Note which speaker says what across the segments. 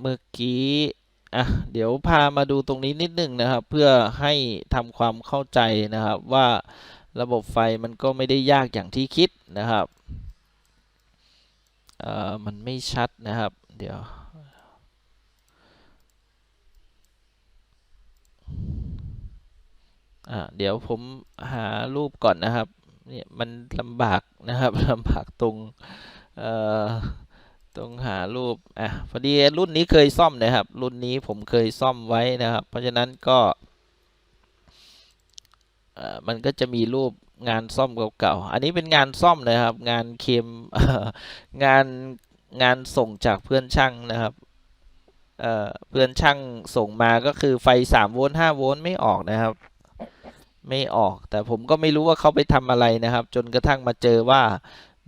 Speaker 1: เมื่อกี้อะเดี๋ยวพามาดูตรงนี้นิดหนึ่งนะครับ เพื่อให้ทำความเข้าใจนะครับว่าระบบไฟมันก็ไม่ได้ยากอย่างที่คิดนะครับเอ่อมันไม่ชัดนะครับ เดี๋ยวอ่าเดี๋ยวผมหารูปก่อนนะครับเนี่ยมันลำบากนะครับลำบากตรงเอ่อ ตรงหารูป อะ พอดีรุ่นนี้เคยซ่อมนะครับ รุ่นนี้ผมเคยซ่อมไว้นะครับ เพราะฉะนั้นก็มันก็จะมีรูปงานซ่อมเก่าๆ อันนี้เป็นงานซ่อมนะครับ งานเคมงานงานส่งจากเพื่อนช่างนะครับเเพื่อนช่างส่งมาก็คือไฟ3โวลต์5โวลต์ไม่ออกนะครับ ไม่ออก แต่ผมก็ไม่รู้ว่าเขาไปทำอะไรนะครับ จนกระทั่งมาเจอว่า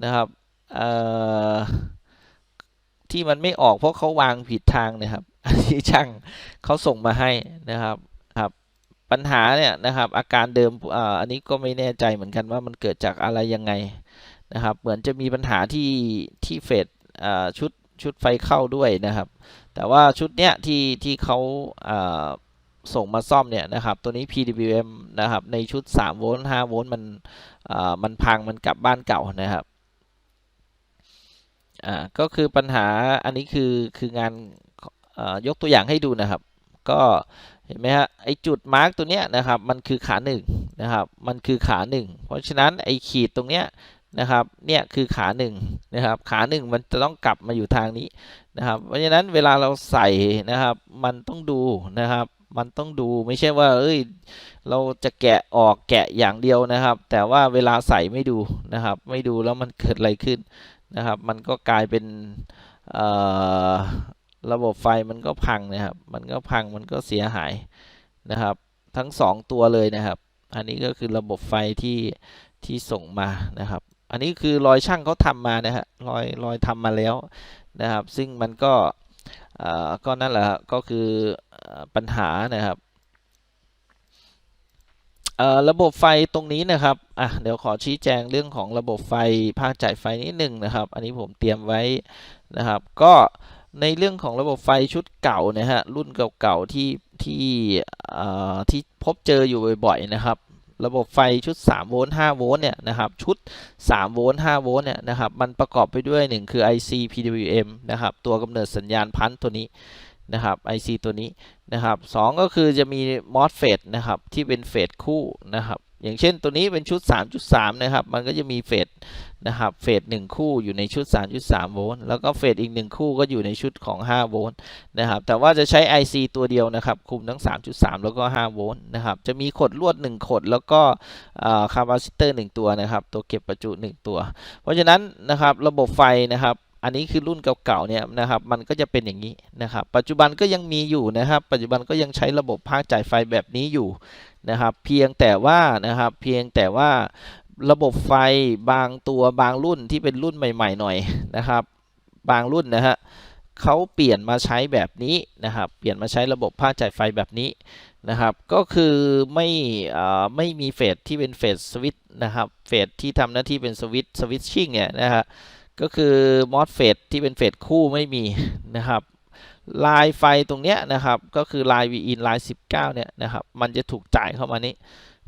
Speaker 1: นะครับ เอ่อ ที่มันไม่ออกเพราะเขาวางผิดทางนะครับ อันที่ช่างเขาส่งมาให้นะครับครับ ปัญหาเนี่ยนะครับ อาการเดิมอ,อันนี้ก็ไม่แน่ใจเหมือนกันว่ามันเกิดจากอะไรยังไงนะครับ เหมือนจะมีปัญหาที่ที่เฟสอ่าชุดชุดไฟเข้าด้วยนะครับ แต่ว่าชุดเนี้ยที่ที่เขาส่งมาซ่อมเนี่ยนะครับตัวนี้ PWM นะครับในชุด 3 โวลต์ 5 โวลต์มันมันพังมันกลับบ้านเก่านะครับ อ่าก็คือปัญหาอันนี้คือคืองานยกตัวอย่างให้ดูนะครับ ก็เห็นไหมฮะไอจุดมาร์กตัวเนี้ยนะครับมันคือขาหนึ่งนะครับมันคือขาหนึ่งเพราะฉะนั้นไอขีดตรงเนี้ยนะครับเนี่ยคือขาหนึ่งนะครับขาหนึ่งมันจะต้องกลับมาอยู่ทางนี้นะครับเพราะฉะนั้นเวลาเราใส่นะครับมันต้องดูนะครับมันต้องดูไม่ใช่ว่าเอ้ยเราจะแกะออกแกะอย่างเดียวนะครับ แต่ว่าเวลาใส่ไม่ดูนะครับ ไม่ดูแล้วมันเกิดอะไรขึ้น นะครับ มันก็กลายเป็นระบบไฟมันก็พังนะครับ มันก็พังมันก็เสียหายนะครับ ทั้งสองตัวเลยนะครับ อันนี้ก็คือระบบไฟที่ที่ส่งมานะครับ อันนี้คือรอยช่างเขาทำมานะฮะรอยรอยทำมาแล้วนะครับ ซึ่งมันก็ก็นั่นแหละก็คือปัญหานะครับ ระบบไฟตรงนี้นะครับอะเดี๋ยวขอชี้แจงเรื่องของระบบไฟภาคจ่ายไฟนิดหนึ่งนะครับ อันนี้ผมเตรียมไว้นะครับ ก็ในเรื่องของระบบไฟชุดเก่านะฮะรุ่นเก่าๆที่ที่ที่พบเจออยู่บ่อยๆนะครับ ระบบไฟชุด 3 โวลต์ 5 โวลต์เนี่ยนะครับชุด 3 โวลต์ 5 โวลต์เนี่ยนะครับมันประกอบไปด้วย 1 คือ IC PWM นะครับตัวกำเนิดสัญญาณพันธุ์ตัวนี้ นะครับ IC ตัวนี้นะครับสองก็คือจะมี MOSFET นะครับที่เป็นเฟสคู่นะครับอย่างเช่นตัวนี้เป็นชุด 3.3 นะครับมันก็จะมีเฟสนะครับเฟส1คู่อยู่ในชุด 3.3 โวลต์แล้วก็เฟสอีก 1 คู่ก็อยู่ในชุดของ 5 โวลต์นะครับแต่ว่าจะใช้ IC ตัวเดียวนะครับคุมทั้ง 3.3 แล้วก็ 5 โวลต์นะครับจะมีขดลวด 1 ขด แล้วก็คาปาซิเตอร์ 1 ตัวนะครับตัวเก็บประจุ 1 ตัว เพราะฉะนั้นนะครับระบบไฟนะครับ อันนี้คือรุ่นเก่าๆเนี่ยนะครับ มันก็จะเป็นอย่างนี้นะครับ ปัจจุบันก็ยังมีอยู่นะครับ ปัจจุบันก็ยังใช้ระบบภาคจ่ายไฟแบบนี้อยู่นะครับ เพียงแต่ว่านะครับ เพียงแต่ว่าระบบไฟบางตัวบางรุ่นที่เป็นรุ่นใหม่ ๆ หน่อยนะครับ บางรุ่นนะฮะเขาเปลี่ยนมาใช้แบบนี้นะครับ เปลี่ยนมาใช้ระบบภาคจ่ายไฟแบบนี้นะครับ ก็คือไม่อ่าไม่มีเฟสที่เป็นเฟสสวิตช์นะครับ เฟสที่ทำหน้าที่เป็นสวิตช์สวิตชิ่งเนี่ยนะฮะ ก็คือมอสเฟตที่เป็นเฟสคู่ไม่มีนะครับลายไฟตรงเนี้ยนะครับก็คือลาย V in ลาย 19 เนี่ยนะครับมันจะถูกจ่ายเข้ามานี้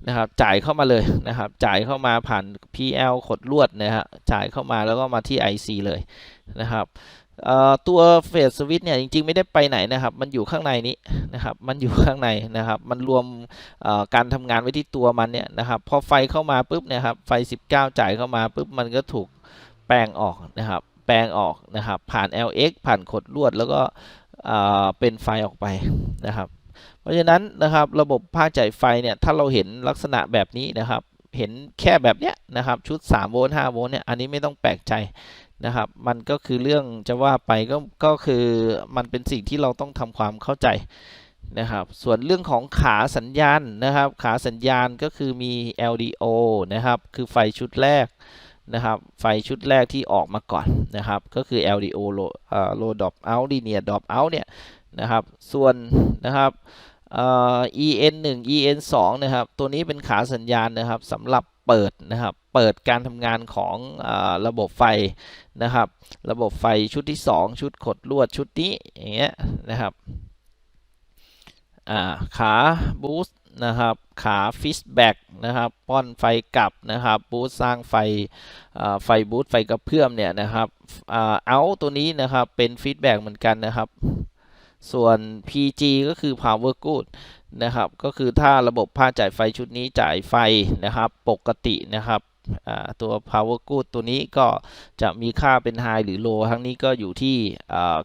Speaker 1: นะครับจ่ายเข้ามาเลยนะครับจ่ายเข้ามาผ่าน PL ขดลวดนะฮะจ่ายเข้ามาแล้วก็มาที่ IC เลยนะครับตัวเฟสสวิตเนี่ยจริงๆ ไม่ได้ไปไหนนะครับ มันอยู่ข้างในนี้นะครับ มันอยู่ข้างในนะครับ มันรวมการทำงานไว้ที่ตัวมันเนี่ยนะครับ พอไฟเข้ามาปุ๊บเนี่ยครับ ไฟ 19 จ่ายเข้ามาปุ๊บ มันก็ถูก แปลงออกนะครับ แปลงออกนะครับ ผ่าน LX ผ่านขดลวดแล้วก็เป็นไฟออกไปนะครับ เพราะฉะนั้นนะครับระบบภาคจ่ายไฟเนี่ยถ้าเราเห็นลักษณะแบบนี้นะครับ เห็นแค่แบบเนี้ยนะครับชุด3โวลต์5โวลต์เนี่ยอันนี้ไม่ต้องแปลกใจนะครับมันก็คือเรื่องจะว่าไปก็ก็คือมันเป็นสิ่งที่เราต้องทำความเข้าใจนะครับส่วนเรื่องของขาสัญญาณนะครับ ขาสัญญาณก็คือมี LDO นะครับคือไฟชุดแรก นะครับไฟชุดแรกที่ออกมาก่อนนะครับ ก็คือ LDO low เอ่อ low drop out linear drop out เนี่ยนะครับ ส่วนนะครับเอ่อ EN 1 EN 2นะครับ ตัวนี้เป็นขาสัญญาณนะครับสำหรับเปิดนะครับ เปิดการทำงานของอระบบไฟนะครับ ระบบไฟชุดที่ 2 ชุดขดลวดชุดนี้อย่างเงี้ยนะครับขาบูสต์ นะครับขาฟิชแบ็กนะครับป้อนไฟกลับนะครับบูสสร้างไฟไฟบูสไฟกระเพื่อมเนี่ยนะครับเอาตัวนี้นะครับเป็นฟีดแบ็กเหมือนกันนะครับ ส่วน PG ก็คือ power good นะครับก็คือถ้าระบบผ้าจ่ายไฟชุดนี้จ่ายไฟนะครับปกตินะครับ ตัว power good ตัวนี้ก็จะมีค่าเป็น high หรือ low ทั้งนี้ก็อยู่ที่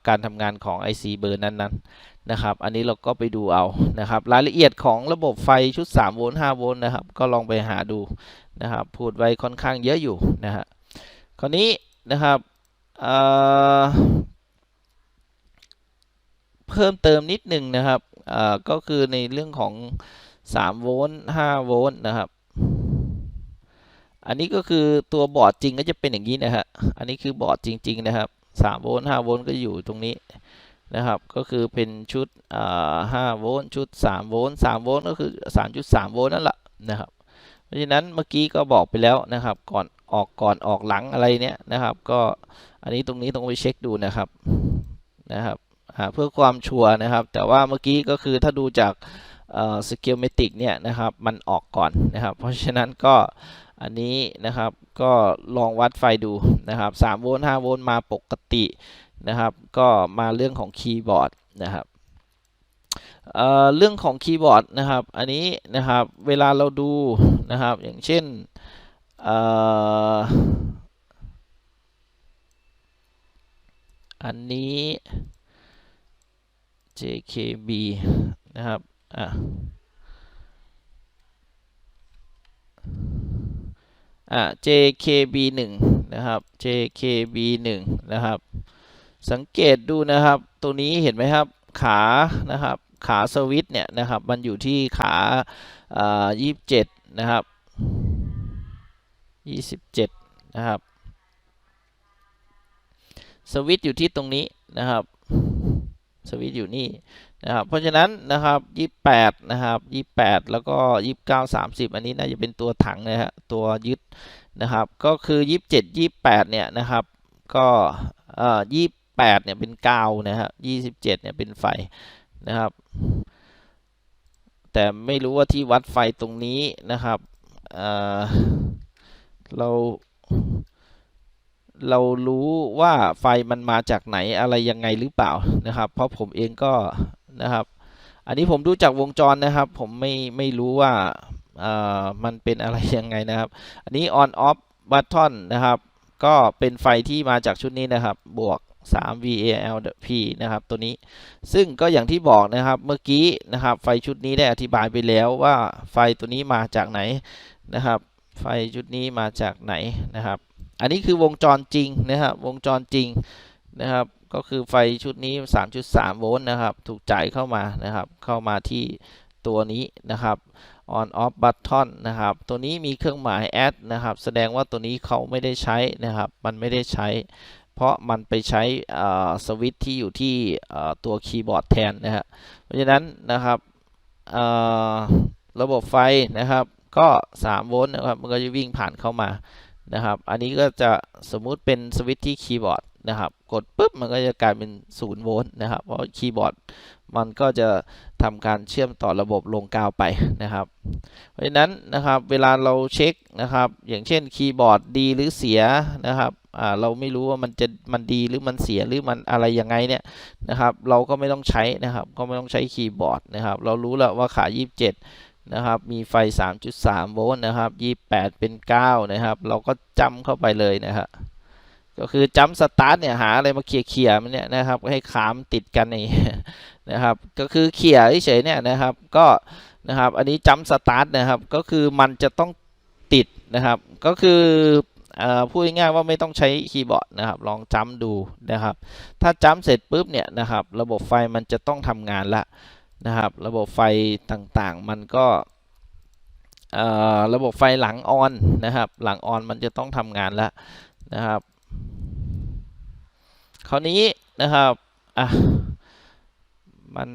Speaker 1: การทำงานของ IC เบอร์นั้นๆนะครับ อันนี้เราก็ไปดูเอานะครับ รายละเอียดของระบบไฟชุด 3 โวลต์ 5 โวลต์นะครับ ก็ลองไปหาดูนะครับ พูดไว้ค่อนข้างเยอะอยู่นะฮะคราวนี้นะครับเเพิ่มเติมนิดหนึ่งนะครับก็คือในเรื่องของ 3 โวลต์ 5 โวลต์นะครับ อันนี้ก็คือตัวบอร์ดจริงก็จะเป็นอย่างนี้นะฮะ อันนี้คือบอร์ดจริง ๆ นะครับ3โวลต์5โวลต์ก็อยู่ตรงนี้นะครับ ก็คือเป็นชุดอ่า5โวลต์ชุด3โวลต์3โวลต์ก็คือ 3.3 โวลต์นั่นแหละนะครับ เพราะฉะนั้นเมื่อกี้ก็บอกไปแล้วนะครับ ก่อนออกก่อนออกหลังอะไรเนี้ยนะครับ ก็อันนี้ตรงนี้ต้องไปเช็คดูนะครับนะครับเพื่อความชัวร์นะครับ แต่ว่าเมื่อกี้ก็คือถ้าดูจากสกิลเมติกเนี่ยนะครับ มันออกก่อนนะครับ เพราะฉะนั้นก็ อันนี้นะครับก็ลองวัดไฟดูนะครับ3โวลต์5โวลต์มาปกตินะครับ ก็มาเรื่องของคีย์บอร์ดนะครับเเรื่องของคีย์บอร์ดนะครับ อันนี้นะครับเวลาเราดูนะครับ อย่างเช่นอันนี้ JKB นะครับ อะ อะ JKB 1 นะครับ JKB 1 นะครับ สังเกตดูนะครับ ตัวนี้เห็นไหมครับ ขา นะครับ ขาสวิตช์เนี่ยนะครับ มันอยู่ที่ขาอ่า27 นะครับ 27 นะครับ สวิตช์อยู่ที่ตรงนี้นะครับ สวิตช์อยู่นี่นะครับ เพราะฉะนั้นนะครับ28นะครับ28 แล้วก็ 29 30 อันนี้น่าจะเป็นตัวถังนะฮะตัวยึดนะครับ ก็คือ 27 28 เนี่ยนะครับก็เอ่อ28 เนี่ยเป็นกาวนะฮะ27 เนี่ยเป็นไฟนะครับ แต่ไม่รู้ว่าที่วัดไฟตรงนี้นะครับเอ่อเรา เรารู้ว่าไฟมันมาจากไหนอะไรยังไงหรือเปล่านะครับ เพราะผมเองก็นะครับ อันนี้ผมดูจากวงจรนะครับ ผมไม่ไม่รู้ว่าอ่ามันเป็นอะไรยังไงนะครับ อันนี้ on off button นะครับ ก็เป็นไฟที่มาจากชุดนี้นะครับ บวก 3 VALP นะครับ ตัวนี้ ซึ่งก็อย่างที่บอกนะครับ เมื่อกี้นะครับ ไฟชุดนี้ได้อธิบายไปแล้วว่าไฟตัวนี้มาจากไหนนะครับ ไฟชุดนี้มาจากไหนนะครับ อันนี้คือวงจรจริงนะครับวงจรจริงนะครับ ก็คือไฟชุดนี้ 3.3 โวลต์นะครับ ถูกจ่ายเข้ามานะครับ เข้ามาที่ตัวนี้นะครับ on off button นะครับ ตัวนี้มีเครื่องหมาย add นะครับ แสดงว่าตัวนี้เขาไม่ได้ใช้นะครับ มันไม่ได้ใช้ เพราะมันไปใช้สวิตช์ที่อยู่ที่ตัวคีย์บอร์ดแทนนะฮะ เพราะฉะนั้นนะครับระบบไฟนะครับ ก็ 3 โวลต์นะครับ มันก็จะวิ่งผ่านเข้ามา นะครับ อันนี้ก็จะสมมุติเป็นสวิตช์ที่คีย์บอร์ดนะครับ กดปุ๊บมันก็จะกลายเป็น0โวลต์นะครับ เพราะคีย์บอร์ดมันก็จะทำการเชื่อมต่อระบบลงกาวไปนะครับ เพราะฉะนั้นนะครับเวลาเราเช็คนะครับ อย่างเช่นคีย์บอร์ดดีหรือเสียนะครับอ่าเราไม่รู้ว่ามันจะมันดีหรือมันเสียหรือมันอะไรยังไงเนี่ยนะครับ เราก็ไม่ต้องใช้นะครับ ก็ไม่ต้องใช้คีย์บอร์ดนะครับ เรารู้แล้วว่าขา 27 นะครับ มีไฟ 3.3 โวลต์นะครับ 28 เป็น 9 นะครับ เราก็จำเข้าไปเลยนะครับก็คือจำสตาร์ทเนี่ยหาอะไรมาเคลียร์ๆมันเนี่ยนะครับ ให้ขามติดกันนี่นะครับ ก็คือเคลียร์เฉยๆเนี่ยนะครับ ก็นะครับ อันนี้จำสตาร์ทนะครับ ก็คือมันจะต้องติดนะครับ ก็คือพูดง่ายๆว่าไม่ต้องใช้คีย์บอร์ดนะครับ ลองจำดูนะครับ ถ้าจำเสร็จปุ๊บเนี่ยนะครับ ระบบไฟมันจะต้องทำงานละ นะครับ ระบบไฟต่างๆ มันก็ระบบไฟหลังออนนะครับ หลังออนมันจะต้องทำงานแล้วนะครับ คราวนี้นะครับอะมัน